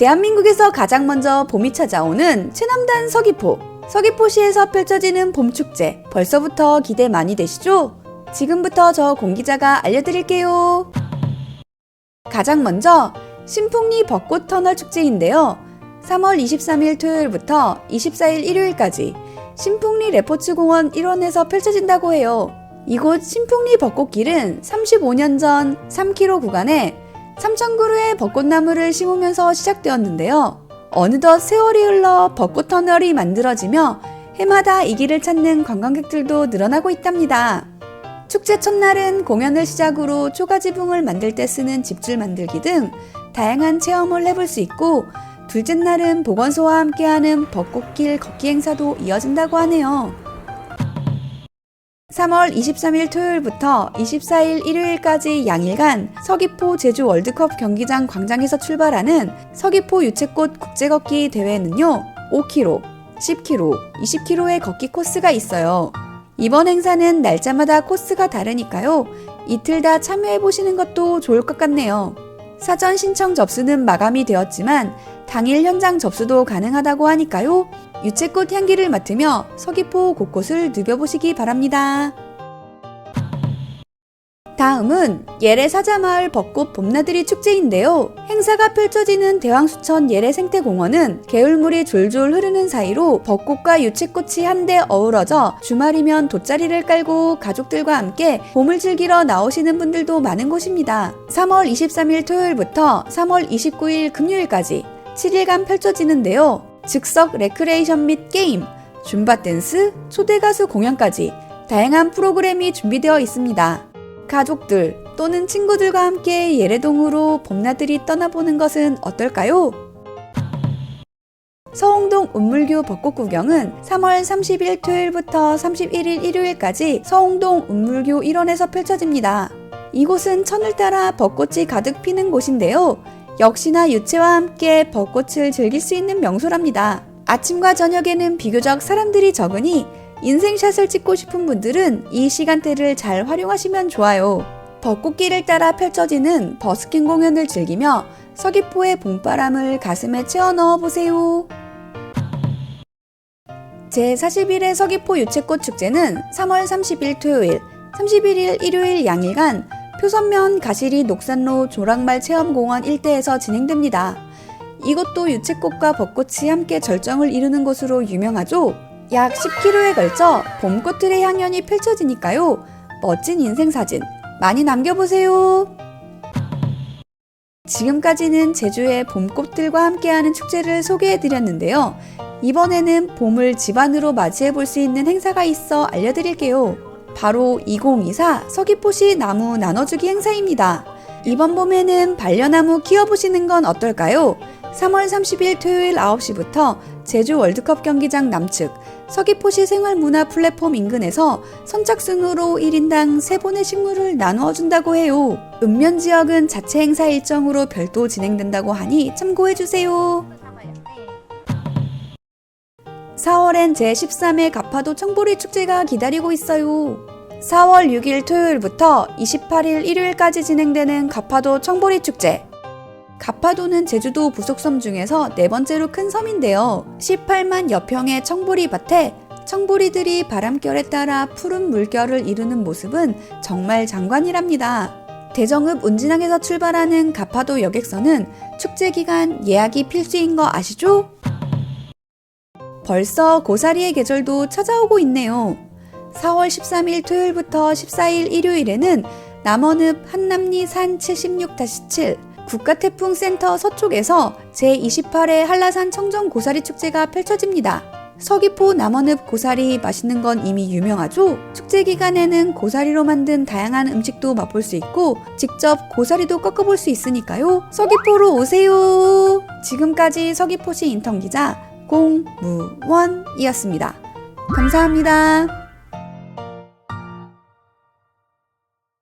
대한민국에서 가장 먼저 봄이 찾아오는 최남단 서귀포. 서귀포시에서 펼쳐지는 봄축제. 벌써부터 기대 많이 되시죠? 지금부터 저 공기자가 알려드릴게요. 가장 먼저 신풍리 벚꽃 터널 축제인데요. 3월 23일 토요일부터 24일 일요일까지 신풍리 레포츠 공원 일원에서 펼쳐진다고 해요. 이곳 신풍리 벚꽃길은 35년 전 3km 구간에 3,000그루의 벚꽃나무를 심으면서 시작되었는데요. 어느덧 세월이 흘러 벚꽃 터널이 만들어지며 해마다 이 길을 찾는 관광객들도 늘어나고 있답니다. 축제 첫날은 공연을 시작으로 초가지붕을 만들 때 쓰는 집줄 만들기 등 다양한 체험을 해볼 수 있고 둘째 날은 보건소와 함께하는 벚꽃길 걷기 행사도 이어진다고 하네요. 3월 23일 토요일부터 24일 일요일까지 양일간 서귀포 제주 월드컵 경기장 광장에서 출발하는 서귀포 유채꽃 국제걷기 대회는요, 5km, 10km, 20km의 걷기 코스가 있어요. 이번 행사는 날짜마다 코스가 다르니까요, 이틀 다 참여해보시는 것도 좋을 것 같네요. 사전 신청 접수는 마감이 되었지만 당일 현장 접수도 가능하다고 하니까요. 유채꽃 향기를 맡으며 서귀포 곳곳을 누벼보시기 바랍니다. 다음은 예래 사자마을 벚꽃 봄나들이 축제인데요. 행사가 펼쳐지는 대왕수천 예래 생태공원은 개울물이 졸졸 흐르는 사이로 벚꽃과 유채꽃이 한데 어우러져 주말이면 돗자리를 깔고 가족들과 함께 봄을 즐기러 나오시는 분들도 많은 곳입니다. 3월 23일 토요일부터 3월 29일 금요일까지 7일간 펼쳐지는데요. 즉석 레크레이션 및 게임, 줌바 댄스, 초대 가수 공연까지 다양한 프로그램이 준비되어 있습니다. 가족들 또는 친구들과 함께 예래동으로 봄나들이 떠나보는 것은 어떨까요? 서홍동 운물교 벚꽃 구경은 3월 30일 토요일부터 31일 일요일까지 서홍동 운물교 일원에서 펼쳐집니다. 이곳은 천을 따라 벚꽃이 가득 피는 곳인데요. 역시나 유채와 함께 벚꽃을 즐길 수 있는 명소랍니다. 아침과 저녁에는 비교적 사람들이 적으니 인생샷을 찍고 싶은 분들은 이 시간대를 잘 활용하시면 좋아요. 벚꽃길을 따라 펼쳐지는 버스킹 공연을 즐기며 서귀포의 봄바람을 가슴에 채워 넣어 보세요. 제41회 서귀포 유채꽃 축제는 3월 30일 토요일, 31일 일요일 양일간 표선면 가시리 녹산로 조랑말 체험공원 일대에서 진행됩니다. 이곳도 유채꽃과 벚꽃이 함께 절정을 이루는 곳으로 유명하죠. 약 10km에 걸쳐 봄꽃들의 향연이 펼쳐지니까요. 멋진 인생 사진 많이 남겨보세요. 지금까지는 제주의 봄꽃들과 함께하는 축제를 소개해드렸는데요. 이번에는 봄을 집안으로 맞이해 볼 수 있는 행사가 있어 알려드릴게요. 바로 2024 서귀포시 나무 나눠주기 행사입니다. 이번 봄에는 반려나무 키워보시는 건 어떨까요? 3월 30일 토요일 9시부터 제주 월드컵 경기장 남측 서귀포시 생활문화 플랫폼 인근에서 선착순으로 1인당 3본의 식물을 나누어 준다고 해요. 읍면 지역은 자체 행사 일정으로 별도 진행된다고 하니 참고해 주세요. 4월엔 제13회 가파도 청보리 축제가 기다리고 있어요. 4월 6일 토요일부터 28일 일요일까지 진행되는 가파도 청보리 축제. 가파도는 제주도 부속섬 중에서 네 번째로 큰 섬인데요. 18만 여평의 청보리 밭에 청보리들이 바람결에 따라 푸른 물결을 이루는 모습은 정말 장관이랍니다. 대정읍 운진항에서 출발하는 가파도 여객선은 축제 기간 예약이 필수인 거 아시죠? 벌써 고사리의 계절도 찾아오고 있네요. 4월 13일 토요일부터 14일 일요일에는 남원읍 한남리 산 76-7 국가태풍센터 서쪽에서 제28회 한라산 청정 고사리 축제가 펼쳐집니다. 서귀포 남원읍 고사리 맛있는 건 이미 유명하죠? 축제 기간에는 고사리로 만든 다양한 음식도 맛볼 수 있고 직접 고사리도 꺾어볼 수 있으니까요. 서귀포로 오세요. 지금까지 서귀포시 인턴 기자 공무원이었습니다. 감사합니다.